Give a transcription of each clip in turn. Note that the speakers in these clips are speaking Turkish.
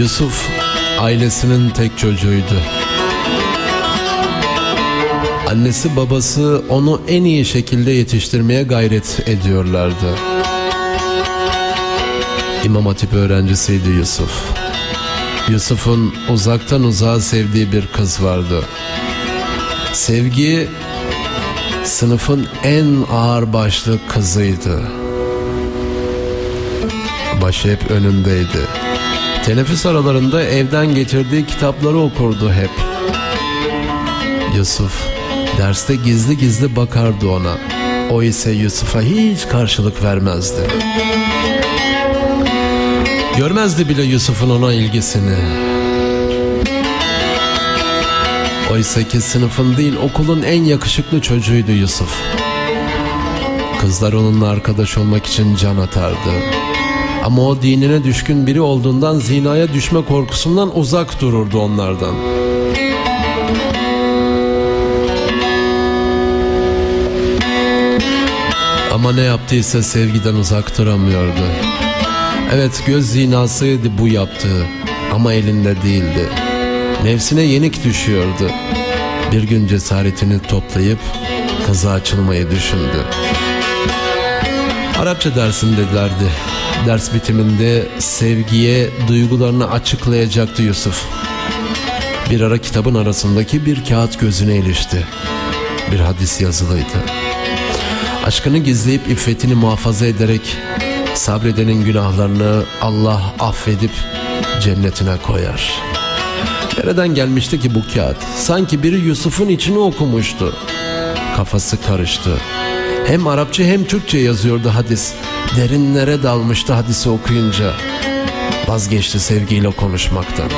Yusuf ailesinin tek çocuğuydu. Annesi babası onu en iyi şekilde yetiştirmeye gayret ediyorlardı. İmam Hatip öğrencisiydi Yusuf. Yusuf'un uzaktan uzağa sevdiği bir kız vardı. Sevgi sınıfın en ağır başlı kızıydı. Başı hep önündeydi. Teneffüs aralarında evden getirdiği kitapları okurdu hep. Yusuf derste gizli gizli bakardı ona. O ise Yusuf'a hiç karşılık vermezdi. Görmezdi bile Yusuf'un ona ilgisini. Oysa ki sınıfın değil okulun en yakışıklı çocuğuydu Yusuf. Kızlar onunla arkadaş olmak için can atardı. Ama o dinine düşkün biri olduğundan zinaya düşme korkusundan uzak dururdu onlardan. Ama ne yaptıysa sevgiden uzak duramıyordu. Evet göz zinasıydı bu yaptığı ama elinde değildi. Nefsine yenik düşüyordu. Bir gün cesaretini toplayıp kıza açılmayı düşündü. Arapça dersin dedilerdi. Ders bitiminde sevgiye duygularını açıklayacaktı Yusuf. Bir ara kitabın arasındaki bir kağıt gözüne ilişti. Bir hadis yazılıydı. Aşkını gizleyip iffetini muhafaza ederek sabredenin günahlarını Allah affedip cennetine koyar. Nereden gelmişti ki bu kağıt? Sanki biri Yusuf'un içini okumuştu. Kafası karıştı. Hem Arapça hem Türkçe yazıyordu hadis. Derinlere dalmıştı hadisi okuyunca. Vazgeçti sevgiyle konuşmaktan.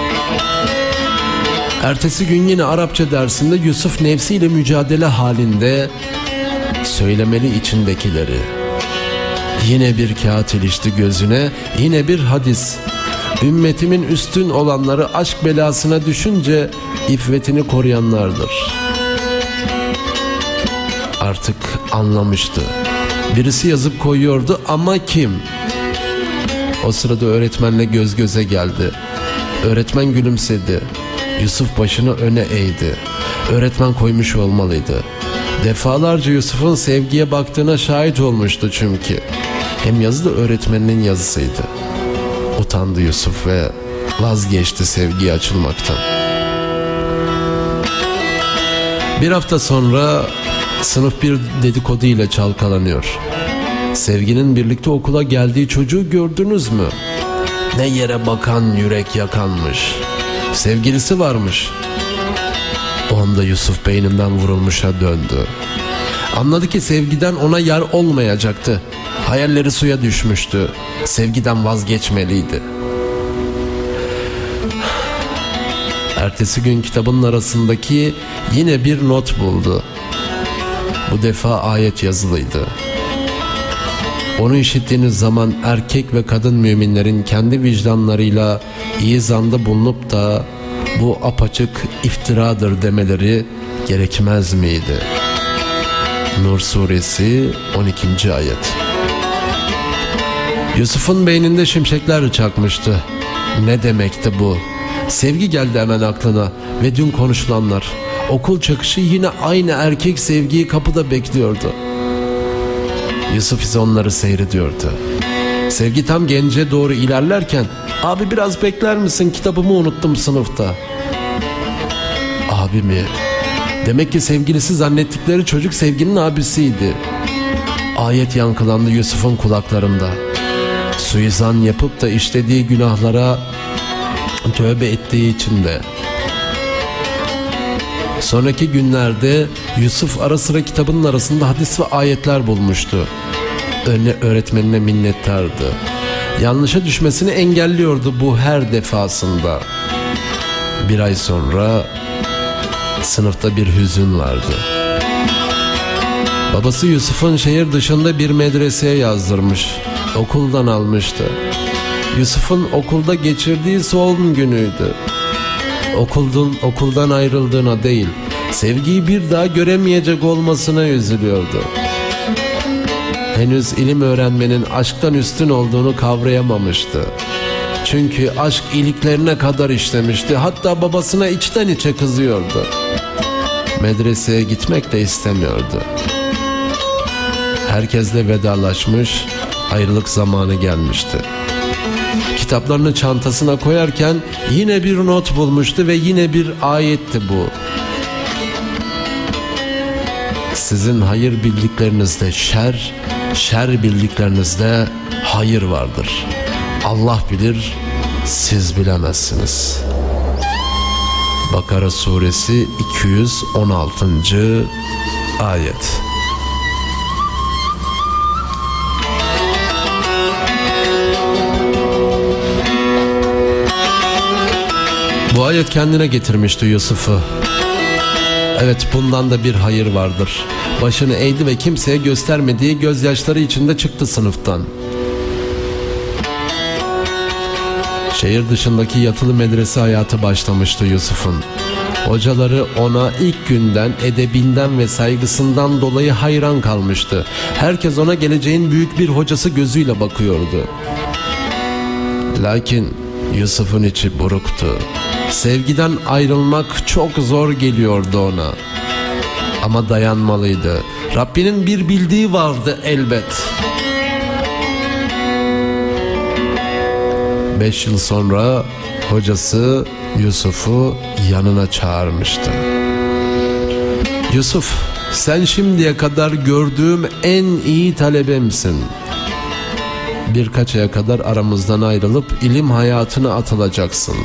Ertesi gün yine Arapça dersinde Yusuf nefsiyle mücadele halinde söylemeli içindekileri. Yine bir kağıt ilişti gözüne, yine bir hadis. Ümmetimin üstün olanları aşk belasına düşünce iffetini koruyanlardır. Artık anlamıştı. Birisi yazıp koyuyordu ama kim? O sırada öğretmenle göz göze geldi. Öğretmen gülümsedi. Yusuf başını öne eğdi. Öğretmen koymuş olmalıydı. Defalarca Yusuf'un sevgiye baktığına şahit olmuştu çünkü. Hem yazı da öğretmeninin yazısıydı. Utandı Yusuf ve vazgeçti sevgiye açılmaktan. Bir hafta sonra sınıf bir dedikodu ile çalkalanıyor. Sevginin birlikte okula geldiği çocuğu gördünüz mü? Ne yere bakan yürek yakanmış. Sevgilisi varmış. O anda Yusuf beyninden vurulmuşa döndü. Anladı ki sevgiden ona yer olmayacaktı. Hayalleri suya düşmüştü. Sevgiden vazgeçmeliydi. Ertesi gün kitabın arasındaki yine bir not buldu. Bu defa ayet yazılıydı. Onu işittiğiniz zaman erkek ve kadın müminlerin kendi vicdanlarıyla iyi zanda bulunup da bu apaçık iftiradır demeleri gerekmez miydi? Nur suresi 12. ayet. Yusuf'un beyninde şimşekler çakmıştı. Ne demekti bu? Sevgi geldi hemen aklına ve dün konuşulanlar. Okul çakışı yine aynı erkek sevgiyi kapıda bekliyordu. Yusuf ise onları seyrediyordu. Sevgi tam gence doğru ilerlerken abi biraz bekler misin kitabımı unuttum sınıfta. Abi mi? Demek ki sevgilisi zannettikleri çocuk sevginin abisiydi. Ayet yankılandı Yusuf'un kulaklarında. Suizan yapıp da işlediği günahlara tövbe ettiği için de. Sonraki günlerde Yusuf ara sıra kitabının arasında hadis ve ayetler bulmuştu. Önüne öğretmenine minnettardı. Yanlışa düşmesini engelliyordu bu her defasında. Bir ay sonra sınıfta bir hüzün vardı. Babası Yusuf'un şehir dışında bir medreseye yazdırmış. Okuldan almıştı. Yusuf'un okulda geçirdiği son günüydü. Okuldan, okuldan ayrıldığına değil, sevgiyi bir daha göremeyecek olmasına üzülüyordu. Henüz ilim öğrenmenin aşktan üstün olduğunu kavrayamamıştı. Çünkü aşk iliklerine kadar işlemişti. Hatta babasına içten içe kızıyordu. Medreseye gitmek de istemiyordu. Herkesle vedalaşmış, ayrılık zamanı gelmişti. Kitaplarını çantasına koyarken yine bir not bulmuştu ve yine bir ayetti bu. Sizin hayır bildiklerinizde şer, şer bildiklerinizde hayır vardır. Allah bilir, siz bilemezsiniz. Bakara suresi 216. ayet. Bu ayet kendine getirmişti Yusuf'u. Evet bundan da bir hayır vardır. Başını eğdi ve kimseye göstermediği gözyaşları içinde çıktı sınıftan. Şehir dışındaki yatılı medrese hayatı başlamıştı Yusuf'un. Hocaları ona ilk günden edebinden ve saygısından dolayı hayran kalmıştı. Herkes ona geleceğin büyük bir hocası gözüyle bakıyordu. Lakin Yusuf'un içi buruktu. Sevgiden ayrılmak çok zor geliyordu ona. Ama dayanmalıydı. Rabbinin bir bildiği vardı elbet. Beş yıl sonra hocası Yusuf'u yanına çağırmıştı. Yusuf, sen şimdiye kadar gördüğüm en iyi talebemsin. Birkaç aya kadar aramızdan ayrılıp ilim hayatına atılacaksın.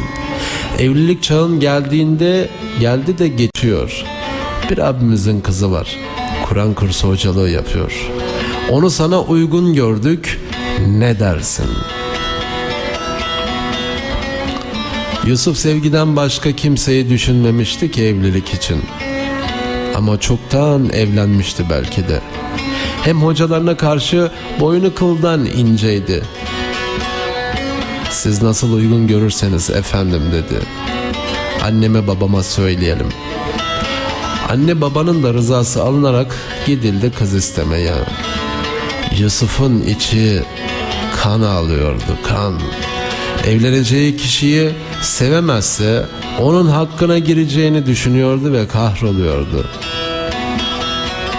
Evlilik çağın geldiğinde geldi de geçiyor. Bir abimizin kızı var. Kur'an kursu hocalığı yapıyor. Onu sana uygun gördük. Ne dersin?'' Yusuf sevgiden başka kimseyi düşünmemişti ki evlilik için. Ama çoktan evlenmişti belki de. Hem hocalarına karşı boynu kıldan inceydi. Siz nasıl uygun görürseniz efendim dedi. Anneme babama söyleyelim. Anne babanın da rızası alınarak gidildi kız istemeye. Yusuf'un içi kan ağlıyordu kan. Evleneceği kişiyi sevemezse onun hakkına gireceğini düşünüyordu ve kahroluyordu.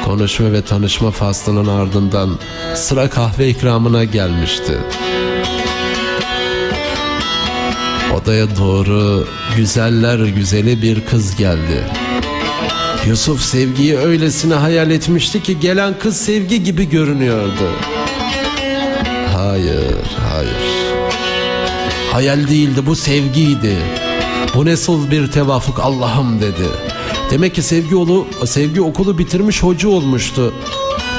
Konuşma ve tanışma faslının ardından sıra kahve ikramına gelmişti. Odaya doğru güzeller güzeli bir kız geldi. Yusuf sevgiyi öylesine hayal etmişti ki gelen kız sevgi gibi görünüyordu. Hayır, hayır. Hayal değildi bu sevgiydi. Bu nasıl bir tevafuk Allah'ım dedi. Demek ki sevgi yolu, sevgi okulu bitirmiş hoca olmuştu.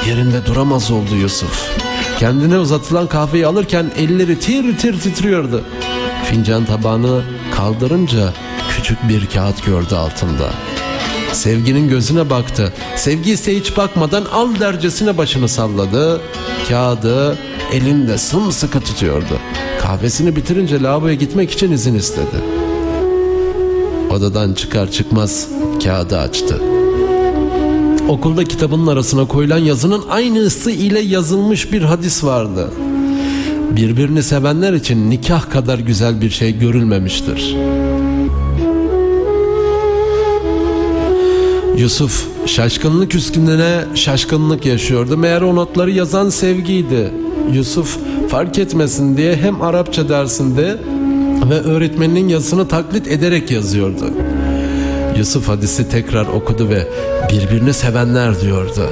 Yerinde duramaz oldu Yusuf. Kendine uzatılan kahveyi alırken elleri tir tir titriyordu. Fincan tabağını kaldırınca küçük bir kağıt gördü altında. Sevginin gözüne baktı. Sevgi ise hiç bakmadan al dercesine başını salladı. Kağıdı elinde sımsıkı tutuyordu. Kahvesini bitirince lavaboya gitmek için izin istedi. Odadan çıkar çıkmaz kağıdı açtı. Okulda kitabının arasına koyulan yazının aynısı ile yazılmış bir hadis vardı. Birbirini sevenler için nikah kadar güzel bir şey görülmemiştir. Yusuf şaşkınlık üstüne şaşkınlık yaşıyordu. Meğer o notları yazan sevgiydi. Yusuf fark etmesin diye hem Arapça dersinde ve öğretmeninin yazısını taklit ederek yazıyordu. Yusuf hadisi tekrar okudu ve birbirini sevenler diyordu.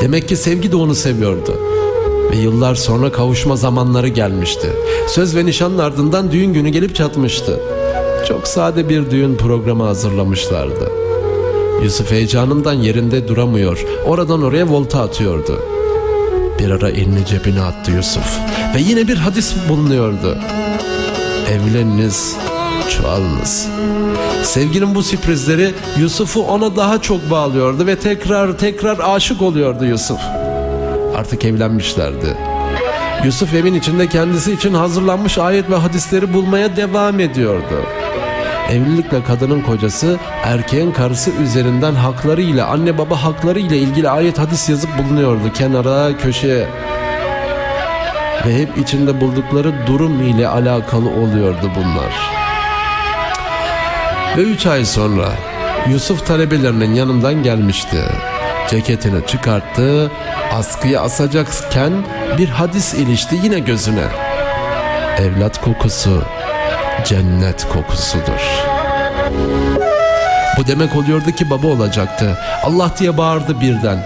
Demek ki sevgi de onu seviyordu. Ve yıllar sonra kavuşma zamanları gelmişti. Söz ve nişanın ardından düğün günü gelip çatmıştı. Çok sade bir düğün programı hazırlamışlardı. Yusuf heyecanından yerinde duramıyor. Oradan oraya volta atıyordu. Bir ara elini cebine attı Yusuf. Ve yine bir hadis bulunuyordu. Evleniniz, çoğalınız. Sevginin bu sürprizleri Yusuf'u ona daha çok bağlıyordu ve tekrar tekrar aşık oluyordu Yusuf. Artık evlenmişlerdi. Yusuf evin içinde kendisi için hazırlanmış ayet ve hadisleri bulmaya devam ediyordu. Evlilikle kadının kocası erkeğin karısı üzerinden hakları ile anne baba hakları ile ilgili ayet hadis yazıp bulunuyordu kenara köşeye. ve hep içinde buldukları durum ile alakalı oluyordu bunlar. Ve üç ay sonra Yusuf talebelerinin yanından gelmişti. Ceketini çıkarttı, askıya asacakken bir hadis ilişti yine gözüne. Evlat kokusu cennet kokusudur. Bu demek oluyordu ki baba olacaktı. Allah diye bağırdı birden.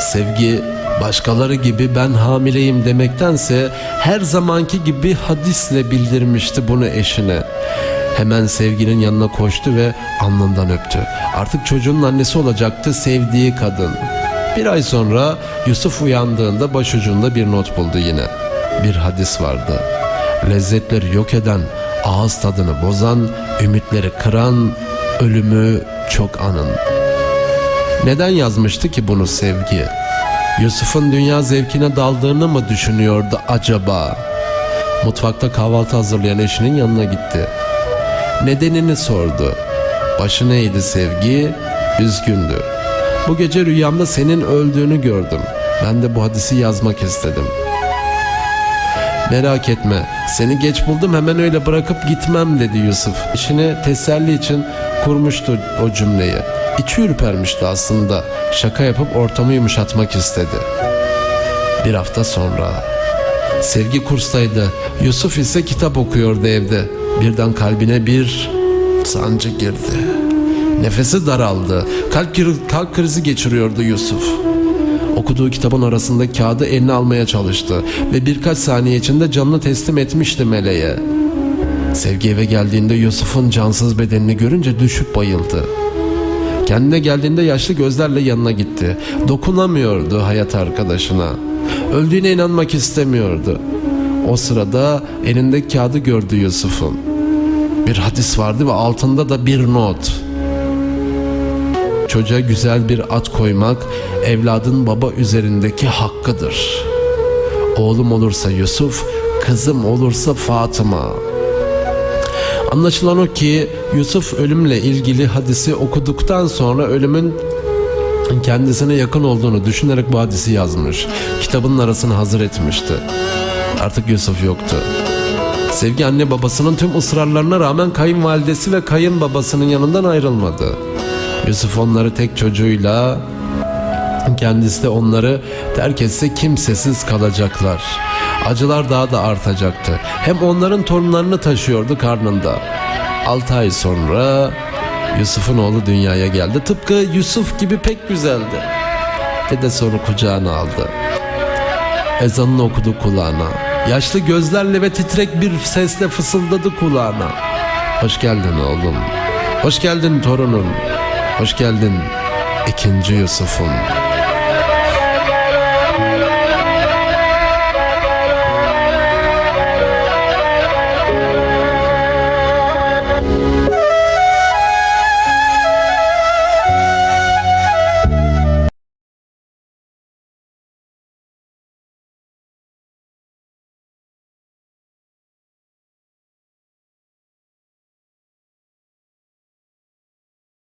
Sevgi başkaları gibi ben hamileyim demektense her zamanki gibi hadisle bildirmişti bunu eşine. Hemen sevginin yanına koştu ve alnından öptü. Artık çocuğun annesi olacaktı sevdiği kadın. Bir ay sonra Yusuf uyandığında başucunda bir not buldu yine. Bir hadis vardı. Lezzetleri yok eden, ağız tadını bozan, ümitleri kıran, ölümü çok anın. Neden yazmıştı ki bunu sevgi? Yusuf'un dünya zevkine daldığını mı düşünüyordu acaba? Mutfakta kahvaltı hazırlayan eşinin yanına gitti. Nedenini sordu. Başı neydi sevgi? Üzgündü. Bu gece rüyamda senin öldüğünü gördüm. Ben de bu hadisi yazmak istedim. Merak etme seni geç buldum hemen öyle bırakıp gitmem dedi Yusuf. İşine teselli için kurmuştu o cümleyi. İçi ürpermişti aslında. Şaka yapıp ortamı yumuşatmak istedi. Bir hafta sonra Sevgi kurstaydı. Yusuf ise kitap okuyordu evde. Birden kalbine bir sancı girdi. Nefesi daraldı. Kalp, kalp krizi geçiriyordu Yusuf. Okuduğu kitabın arasında kağıdı eline almaya çalıştı ve birkaç saniye içinde canını teslim etmişti meleğe. Sevgi eve geldiğinde Yusuf'un cansız bedenini görünce düşüp bayıldı. Kendine geldiğinde yaşlı gözlerle yanına gitti. Dokunamıyordu hayat arkadaşına. Öldüğüne inanmak istemiyordu. O sırada elinde kağıdı gördü Yusuf'un. Bir hadis vardı ve altında da bir not. Çocuğa güzel bir at koymak evladın baba üzerindeki hakkıdır. Oğlum olursa Yusuf, kızım olursa Fatıma. Anlaşılan o ki Yusuf ölümle ilgili hadisi okuduktan sonra ölümün kendisine yakın olduğunu düşünerek bu hadisi yazmış. Kitabının arasını hazır etmişti. Artık Yusuf yoktu. Sevgi anne babasının tüm ısrarlarına rağmen kayınvalidesi ve kayınbabasının yanından ayrılmadı. Yusuf onları tek çocuğuyla kendisi de onları terk etse kimsesiz kalacaklar. Acılar daha da artacaktı. Hem onların torunlarını taşıyordu karnında. 6 ay sonra Yusuf'un oğlu dünyaya geldi. Tıpkı Yusuf gibi pek güzeldi. Dedesi onu kucağına aldı. Ezanını okudu kulağına. Yaşlı gözlerle ve titrek bir sesle fısıldadı kulağına. Hoş geldin oğlum. Hoş geldin torunum. Hoş geldin ikinci Yusuf'um.